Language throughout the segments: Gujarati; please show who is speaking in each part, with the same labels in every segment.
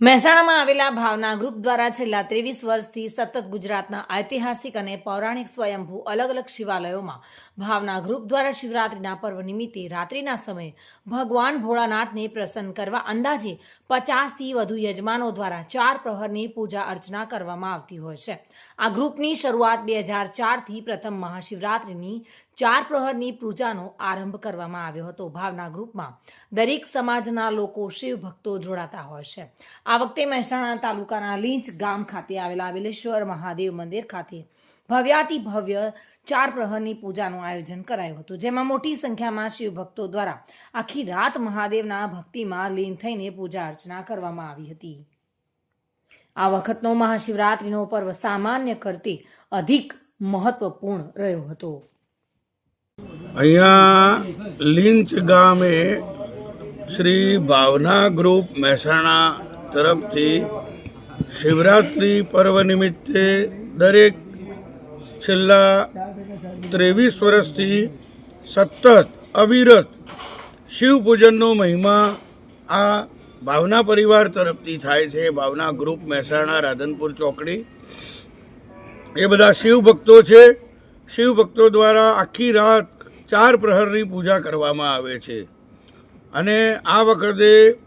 Speaker 1: મહેસાણામાં આવેલા ભાવના ગ્રુપ દ્વારા છેલ્લા ત્રેવીસ વર્ષથી સતત ગુજરાતના ઐતિહાસિક અને પૌરાણિક સ્વયંભૂ અલગ અલગ શિવાલયોમાં ભાવના ગ્રુપ દ્વારા શિવરાત્રિના પર્વ નિમિત્તે રાત્રિના સમયે ભગવાન ભોળાનાથને પ્રસન્ન કરવા અંદાજે પચાસથી વધુ યજમાનો દ્વારા ચાર પ્રહરની પૂજા અર્ચના કરવામાં આવતી હોય છે. આ ગ્રુપની શરૂઆત બે હજાર ચારથી પ્રથમ મહાશિવરાત્રિની ચાર પ્રહરની પૂજાનો આરંભ કરવામાં આવ્યો હતો. ભાવના ગ્રુપમાં દરેક સમાજના લોકો શિવ ભક્તો જોડાતા હોય છે. આ વખતે મહેસાણા તાલુકાના લીંચ ગામ ખાતે આવેલા આવેલેશ્વર મહાદેવ મંદિર ખાતે ભવ્યાતિ ભવ્ય ચાર પ્રહરની પૂજાનું આયોજન કરાયું હતું, જેમાં મોટી સંખ્યામાં શિવ ભક્તો દ્વારા આખી રાત મહાદેવના ભક્તિમાં લીન થઈને પૂજા અર્ચના કરવામાં આવી હતી. આ વખતનો મહાશિવરાત્રિનો પર્વ સામાન્ય કરતી અધિક મહત્વપૂર્ણ રહ્યો હતો.
Speaker 2: અહીંયા લીંચ ગામે શ્રી ભાવના ગ્રુપ મહેસાણા તરફથી શિવરાત્રિ પર્વ નિમિત્તે દરેક છેલ્લા ત્રેવીસ વર્ષથી સતત અવિરત શિવ પૂજનનો મહિમા આ ભાવના પરિવાર તરફથી થાય છે. ભાવના ગ્રુપ મહેસાણા રાધનપુર ચોકડી. એ બધા શિવ ભક્તો છે. શિવ ભક્તો દ્વારા આખી રાત ચાર પ્રહરની પૂજા કરવામાં આવે છે. અને આ વખતે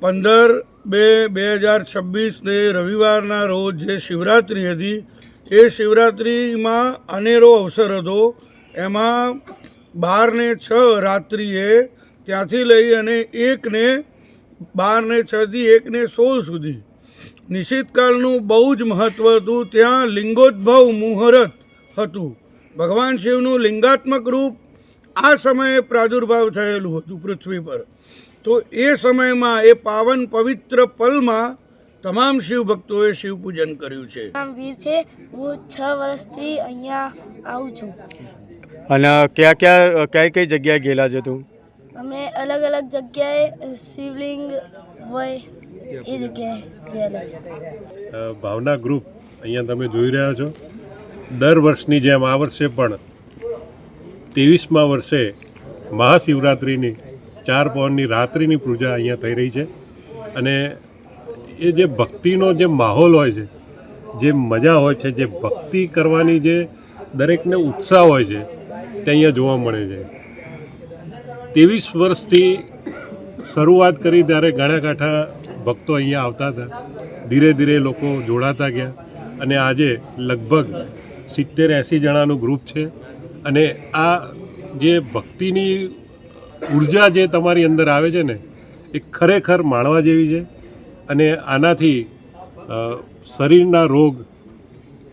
Speaker 2: પંદર બે બે હજાર છવ્વીસને રવિવારના રોજ જે શિવરાત્રિ હતી, એ શિવરાત્રિમાં અનેરો અવસર હતો. એમાં બારને છ રાત્રિએ ત્યાંથી લઈ અને એકને, બારને છથી એકને સોળ સુધી. નિશિતકાળનું બહુ જ મહત્ત્વ હતું. ત્યાં લિંગોદ્ભવ મુહૂર્ત હતું. ભગવાન શિવનું લિંગાત્મક રૂપ આ સમયે પ્રાદુર્ભાવ થયેલું હતું પૃથ્વી પર. તો એ સમયમાં એ પાવન પવિત્ર પલમાં તમામ શિવ ભક્તોએ શિવ પૂજન કર્યું છે.
Speaker 3: નામ વીર છે. હું છ વર્ષથી અહીંયા આવું છું.
Speaker 4: અને ક્યાં ક્યાં કઈ કઈ જગ્યાએ ગયેલા છે તું?
Speaker 3: અમે અલગ અલગ જગ્યાએ શિવલિંગ હોય એ જગ્યાએ ગયેલા છે
Speaker 5: ભાવના ગ્રુપ અહીંયા તમે જોઈ રહ્યા છો. દર વર્ષની જેમ આ વર્ષે પણ ત્રેવીસમા વર્ષે મહાશિવરાત્રિની ચાર પવનની રાત્રિની પૂજા અહીંયા થઈ રહી છે. અને એ જે ભક્તિનો જે માહોલ હોય છે, જે મજા હોય છે, જે ભક્તિ કરવાની જે દરેકને ઉત્સાહ હોય છે, તે અહીંયા જોવા મળે છે. ત્રેવીસ વર્ષથી શરૂઆત કરી ત્યારે ગાણાકાંઠા ભક્તો અહીંયા આવતા હતા. ધીરે ધીરે લોકો જોડાતા ગયા. અને આજે લગભગ સિત્તેર એંસી જણાનું ગ્રુપ છે. અને આ જે ભક્તિની ઊર્જા જે તમારી અંદર આવે છે ને, એ ખરેખર માણવા જેવી છે. અને આનાથી શરીરના રોગ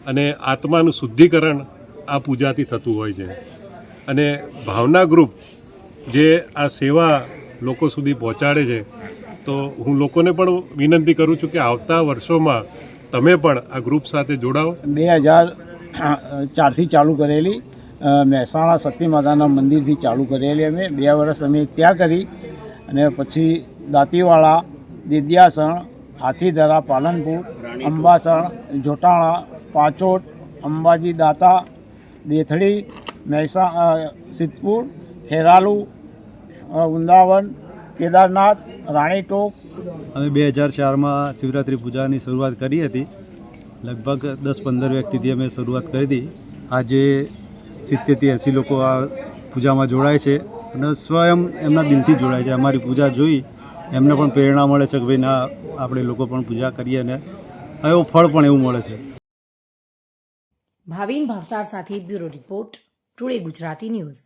Speaker 5: અને આત્માનું શુદ્ધિકરણ આ પૂજાથી થતું હોય છે. અને ભાવના ગ્રુપ જે આ સેવા લોકો સુધી પહોંચાડે છે, તો હું લોકોને પણ વિનંતી કરું છું કે આવતા વર્ષોમાં તમે પણ આ ગ્રુપ સાથે જોડાઓ.
Speaker 6: બે હજાર ચારથી ચાલુ કરેલી મહેસાણા સતી માતાના મંદિરથી ચાલુ કરેલી અમે. બે વર્ષ અમે ત્યાં કરી અને પછી દાંતીવાળા દિદ્યાસણ, હાથીધરા, પાલનપુર, અંબાસણ, જોટાણા, પાચોટ, અંબાજી દાતા દેથડી મહેસા સિદ્ધપુર, ખેરાલુ વૃંદાવન, કેદારનાથ, રાણીટોપ.
Speaker 7: અમે બે હજાર ચારમાં શિવરાત્રિ પૂજાની શરૂઆત કરી હતી. લગભગ દસ પંદર વ્યક્તિથી અમે શરૂઆત કરી હતી. આજે સિત્તેરથી એંસી લોકો આ પૂજામાં જોડાય છે અને સ્વયં એમના દિલથી જોડાય છે. અમારી પૂજા જોઈ એમને પણ પ્રેરણા મળે છે કે ભાઈ ના, આપણે લોકો પણ પૂજા કરીએ અને એવું ફળ પણ એવું મળે છે.
Speaker 1: ભાવિન ભાવસાર સાથે bureau report, today Gujarati news.